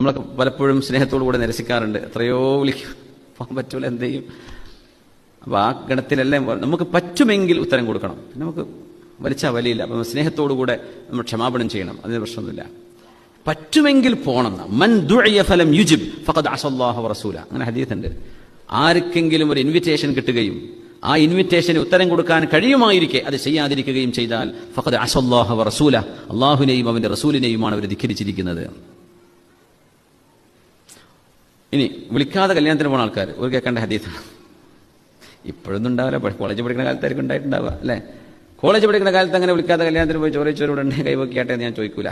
നമ്മളൊക്കെ പലപ്പോഴും സ്നേഹത്തോടു കൂടെ നിരസിക്കാറുണ്ട്. എത്രയോ വിളിക്കും. പോകാൻ പറ്റൂല എന്ത് ചെയ്യും? അപ്പോൾ ആ ഗണത്തിലെല്ലാം നമുക്ക് പറ്റുമെങ്കിൽ ഉത്തരം കൊടുക്കണം. നമുക്ക് വലിച്ചാൽ വലിയില്ല. അപ്പം സ്നേഹത്തോടു കൂടെ നമ്മൾ ക്ഷമാപണം ചെയ്യണം. അതിന് പ്രശ്നമൊന്നുമില്ല. പറ്റുമെങ്കിൽ പോകണം മൻ ഫലം യുജിബ് ഫഖദ് അസല്ലാഹു റസൂല അങ്ങനെ ഹദീസുണ്ട്. ആർക്കെങ്കിലും ഒരു ഇൻവിറ്റേഷൻ കിട്ടുകയും ആ ഇൻവിറ്റേഷന് ഉത്തരം കൊടുക്കാൻ കഴിയുമായിരിക്കെ അത് ചെയ്യാതിരിക്കുകയും ചെയ്താൽ ഫഖദ് അസല്ലാഹു റസൂല അള്ളാഹുവിനെയും അവന്റെ റസൂലിനെയുമാണ് അവർ ധിഖരിച്ചിരിക്കുന്നത്. ഇനി വിളിക്കാതെ കല്യാണത്തിന് പോണ ആൾക്കാർ ഒരു കേൾക്കേണ്ട ഹദീസാണ് ഇപ്പോഴൊന്നും ഉണ്ടാവില്ല. കോളേജ് പഠിക്കുന്ന കാലത്തായിരിക്കും ഉണ്ടായിട്ടുണ്ടാവുക അല്ലേ? കോളേജ് പഠിക്കുന്ന കാലത്ത് അങ്ങനെ വിളിക്കാതെ കല്യാണത്തിന് പോയി ചോദിച്ചവരോട് കൈ കൈവക്കിയാട്ടെ എന്ന് ഞാൻ ചോദിക്കൂല.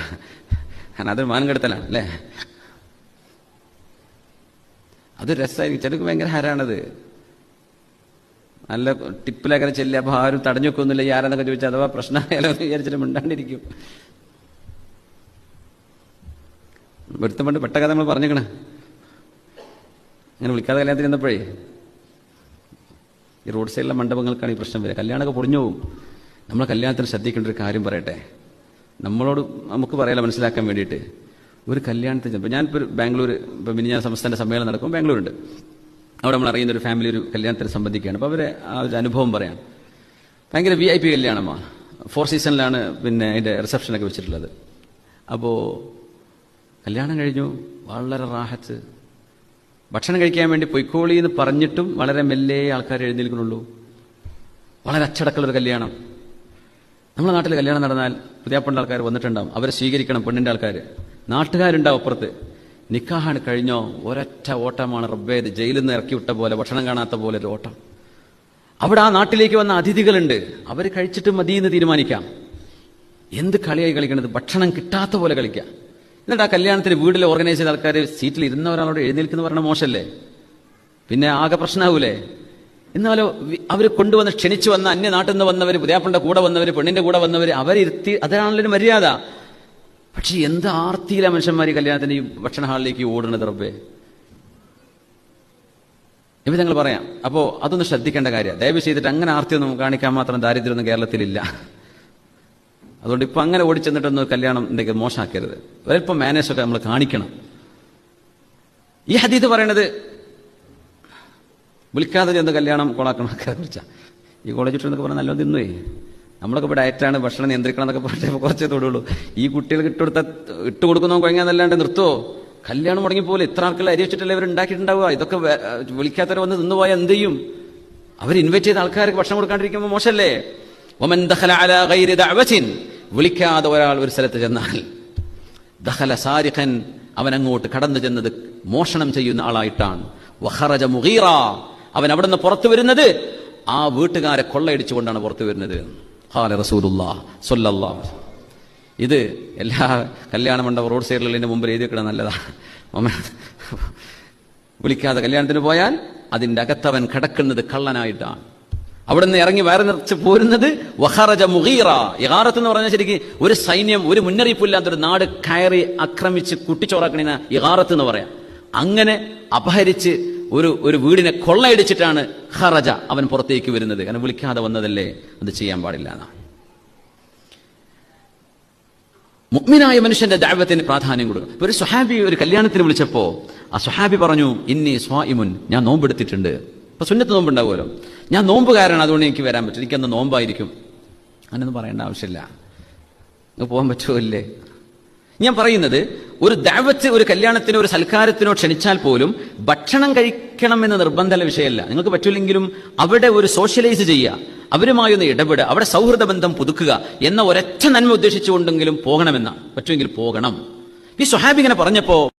കാരണം അതൊരു മാനം കെടുത്തലാണ് അല്ലേ? അത് രസമായിരിക്കും. ചിലർക്ക് ഭയങ്കര ഹരാണത്. നല്ല ടിപ്പിലൊക്കെ ചെല്ലുക അപ്പോൾ ആരും തടഞ്ഞു വെക്കൊന്നുമില്ല ഈ ആരാന്നൊക്കെ ചോദിച്ചാൽ അഥവാ പ്രശ്നമായാലോ എന്ന് വിചാരിച്ചിട്ട് മിണ്ടാണ്ടിരിക്കും. ഒരുത്തം പണ്ട് പെട്ട കഥ നമ്മൾ പറഞ്ഞേക്കണേ. അങ്ങനെ വിളിക്കാതെ കല്യാണത്തിന് ചെന്നപ്പോഴേ ഈ റോഡ് സൈഡിലെ മണ്ഡപങ്ങൾക്കാണ് ഈ പ്രശ്നം വരിക. കല്യാണമൊക്കെ പൊളിഞ്ഞു പോകും നമ്മൾ കല്യാണത്തിന് ശ്രദ്ധിക്കേണ്ട ഒരു കാര്യം പറയട്ടെ. നമ്മളോട് നമുക്ക് പറയാലോ മനസ്സിലാക്കാൻ വേണ്ടിയിട്ട്. ഒരു കല്യാണത്തിന് ചെന്നപ്പോൾ ഞാനിപ്പോൾ ഒരു ബാംഗ്ലൂർ ഇപ്പോൾ മിനിഞ്ഞാൻ സംസ്ഥാന സമ്മേളനം നടക്കും ബാംഗ്ലൂരുണ്ട്. അവിടെ നമ്മൾ അറിയുന്ന ഒരു ഫാമിലി ഒരു കല്യാണത്തിന് സംബന്ധിക്കുകയാണ്. അപ്പോൾ അവരെ ആ ഒരു അനുഭവം പറയാം. ഭയങ്കര വി ഐ പി കല്യാണമാണ് ഫോർ സീസണിലാണ് പിന്നെ അതിന്റെ റിസപ്ഷനൊക്കെ വെച്ചിട്ടുള്ളത്. അപ്പോൾ കല്യാണം കഴിഞ്ഞു. വളരെ റാഹത്ത്. ഭക്ഷണം കഴിക്കാൻ വേണ്ടി പൊയ്ക്കോളി എന്ന് പറഞ്ഞിട്ടും വളരെ മെല്ലെ ആൾക്കാർ എഴുന്നേൽക്കുന്നുള്ളൂ. വളരെ അച്ചടക്കമുള്ളൊരു കല്യാണം. നമ്മുടെ നാട്ടിൽ കല്യാണം നടന്നാൽ പുതിയാപ്പണ്ട ആൾക്കാർ വന്നിട്ടുണ്ടാവും. അവരെ സ്വീകരിക്കണം പെണ്ണിന്റെ ആൾക്കാർ നാട്ടുകാരുണ്ടാവും അപ്പുറത്ത്. നിക്കാഹാണ് കഴിഞ്ഞോ? ഒരൊറ്റ ഓട്ടമാണ് റബ്ബേ. ജയിലിൽ നിന്ന് ഇറക്കി വിട്ട പോലെ ഭക്ഷണം കാണാത്ത പോലെ ഒരു ഓട്ടം. അവിടെ ആ നാട്ടിലേക്ക് വന്ന അതിഥികളുണ്ട്. അവർ കഴിച്ചിട്ട് മതി എന്ന് തീരുമാനിക്കാം. എന്ത് കളിയായി കളിക്കണത്? ഭക്ഷണം കിട്ടാത്ത പോലെ കളിക്കാം. എന്നിട്ട് ആ കല്യാണത്തിന് വീട്ടിൽ ഓർഗനൈസ് ചെയ്ത ആൾക്കാർ സീറ്റിൽ ഇരുന്ന ഒരാളോട് എഴുന്നേൽക്കുന്ന പറഞ്ഞ മോശമല്ലേ പിന്നെ ആകെ പ്രശ്നമാവൂലേ എന്നാലോ അവർ കൊണ്ടുവന്ന് ക്ഷണിച്ചു വന്ന അന്യ നാട്ടിൽ നിന്ന് വന്നവർ പുതിയാപ്പിന്റെ കൂടെ വന്നവർ പെണ്ണിന്റെ കൂടെ വന്നവർ അവരിരുത്തി അതാണല്ലോ ഒരു മര്യാദ. പക്ഷെ എന്ത് ആർത്തിയില്ല മനുഷ്യന്മാർ കല്യാണത്തിന് ഈ ഭക്ഷണ ഹാളിലേക്ക് ഓടുന്നത് റബ്ബേ? ഇവ ഞങ്ങൾ പറയാം. അപ്പോൾ അതൊന്ന് ശ്രദ്ധിക്കേണ്ട കാര്യം. ദയവ് ചെയ്തിട്ട് അങ്ങനെ ആർത്തിയൊന്നും കാണിക്കാൻ മാത്രം ദാരിദ്ര്യമൊന്നും കേരളത്തിലില്ല. അതുകൊണ്ട് ഇപ്പം അങ്ങനെ ഓടി ചെന്നിട്ടൊന്നും കല്യാണം എന്തെങ്കിലും മോശമാക്കരുത്. ഒരല്പം മാനേജൊക്കെ നമ്മൾ കാണിക്കണം. ഈ ഹദീത് പറയണത് വിളിക്കാതെ ചെന്ന് കല്യാണം കൊളാക്കണമൊക്കെ കുറിച്ച ഈ കോളേജ് എന്നൊക്കെ പറഞ്ഞാൽ നല്ലോ തിന്നുവേ നമ്മളൊക്കെ ഇപ്പോൾ ഡയറ്റാണ് ഭക്ഷണം നിയന്ത്രിക്കണം എന്നൊക്കെ പറഞ്ഞപ്പോൾ കുറച്ചേ തൊടുള്ളൂ. ഈ കുട്ടികൾക്ക് ഇട്ടുകൊടുത്ത ഇട്ട് കൊടുക്കുന്ന കുഴങ്ങാന്നല്ലാണ്ട് നിർത്തോ. കല്യാണം മുടങ്ങി മുടങ്ങിപ്പോലെ ഇത്ര ആൾക്കാർ അരി വെച്ചിട്ടല്ലേ അവർ ഉണ്ടാക്കിയിട്ടുണ്ടാവുക? ഇതൊക്കെ വിളിക്കാത്തവരെ വന്ന് നിന്നുപോയാൽ എന്ത് ചെയ്യും? അവർ ഇൻവൈറ്റ് ചെയ്ത ആൾക്കാർക്ക് ഭക്ഷണം കൊടുക്കാണ്ടിരിക്കുമ്പോൾ മോശമല്ലേ ഒമൻ അലാ ഗൈരി വിളിക്കാതെ ഒരാൾ ഒരു സ്ഥലത്ത് ചെന്നാൽ ദഹല സാരിഖൻ അവൻ അങ്ങോട്ട് കടന്നു ചെന്നത് മോഷണം ചെയ്യുന്ന ആളായിട്ടാണ്. വഹറജ മുഗീറ. അവൻ അവിടെ നിന്ന് പുറത്തു വരുന്നത് ആ വീട്ടുകാരെ കൊള്ളയടിച്ചുകൊണ്ടാണ് പുറത്തു വരുന്നത് ഇത് എല്ലാ കല്യാണ മണ്ഡപം റോഡ് സൈഡിലുള്ളതിന്റെ മുമ്പിൽ എഴുതി വെക്കണം നല്ലതാണ് വിളിക്കാതെ കല്യാണത്തിന് പോയാൽ അതിന്റെ അകത്തവൻ കിടക്കുന്നത് കള്ളനായിട്ടാണ്. അവിടെ നിന്ന് ഇറങ്ങി വയറ് നിറച്ച് പോരുന്നത് വഹറജ മുഗീറ. ഇഹാറത്ത് എന്ന് പറഞ്ഞാൽ ശരിക്കും ഒരു സൈന്യം ഒരു മുന്നറിയിപ്പില്ലാത്തൊരു നാട് കയറി ആക്രമിച്ച് കുട്ടിച്ചോറാക്കണിന ഇഹാറത്ത് എന്ന് പറയാം. അങ്ങനെ അപഹരിച്ച് ഒരു ഒരു വീടിനെ കൊള്ളയടിച്ചിട്ടാണ് ഹറജ അവൻ പുറത്തേക്ക് വരുന്നത്. കാരണം വിളിക്കാതെ വന്നതല്ലേ? അത് ചെയ്യാൻ പാടില്ല എന്നാണ്. മുഗ്മിനായ മനുഷ്യന്റെ ദൈവത്തിന് പ്രാധാന്യം കൊടുക്കും ഒരു സുഹാബി ഒരു കല്യാണത്തിന് വിളിച്ചപ്പോ ആ സുഹാബി പറഞ്ഞു ഇന്നി സ്വാഇമുൻ ഞാൻ നോമ്പെടുത്തിട്ടുണ്ട്. ഇപ്പൊ സുന്നത്ത് നോമ്പുണ്ടാവുമല്ലോ. ഞാൻ നോമ്പ് കാരണം അതുകൊണ്ട് എനിക്ക് വരാൻ പറ്റും എനിക്കന്ന് നോമ്പായിരിക്കും. അങ്ങനെയൊന്നും പറയേണ്ട ആവശ്യമില്ല. നിങ്ങൾ പോകാൻ പറ്റുമല്ലേ ഞാൻ പറയുന്നത് ഒരു ദാവത്ത് ഒരു കല്യാണത്തിനോ ഒരു സൽക്കാരത്തിനോ ക്ഷണിച്ചാൽ പോലും ഭക്ഷണം കഴിക്കണം എന്ന നിർബന്ധമുള്ള വിഷയമല്ല. നിങ്ങൾക്ക് പറ്റില്ലെങ്കിലും അവിടെ ഒരു സോഷ്യലൈസ് ചെയ്യുക. അവരുമായി ഒന്ന് ഇടപെടുക. അവിടെ സൗഹൃദ ബന്ധം പുതുക്കുക എന്ന ഒരൊറ്റ നന്മ ഉദ്ദേശിച്ചുകൊണ്ടെങ്കിലും പോകണമെന്ന പറ്റുമെങ്കിൽ പോകണം. ഈ സ്വഹാബിങ്ങനെ പറഞ്ഞപ്പോൾ പറഞ്ഞപ്പോ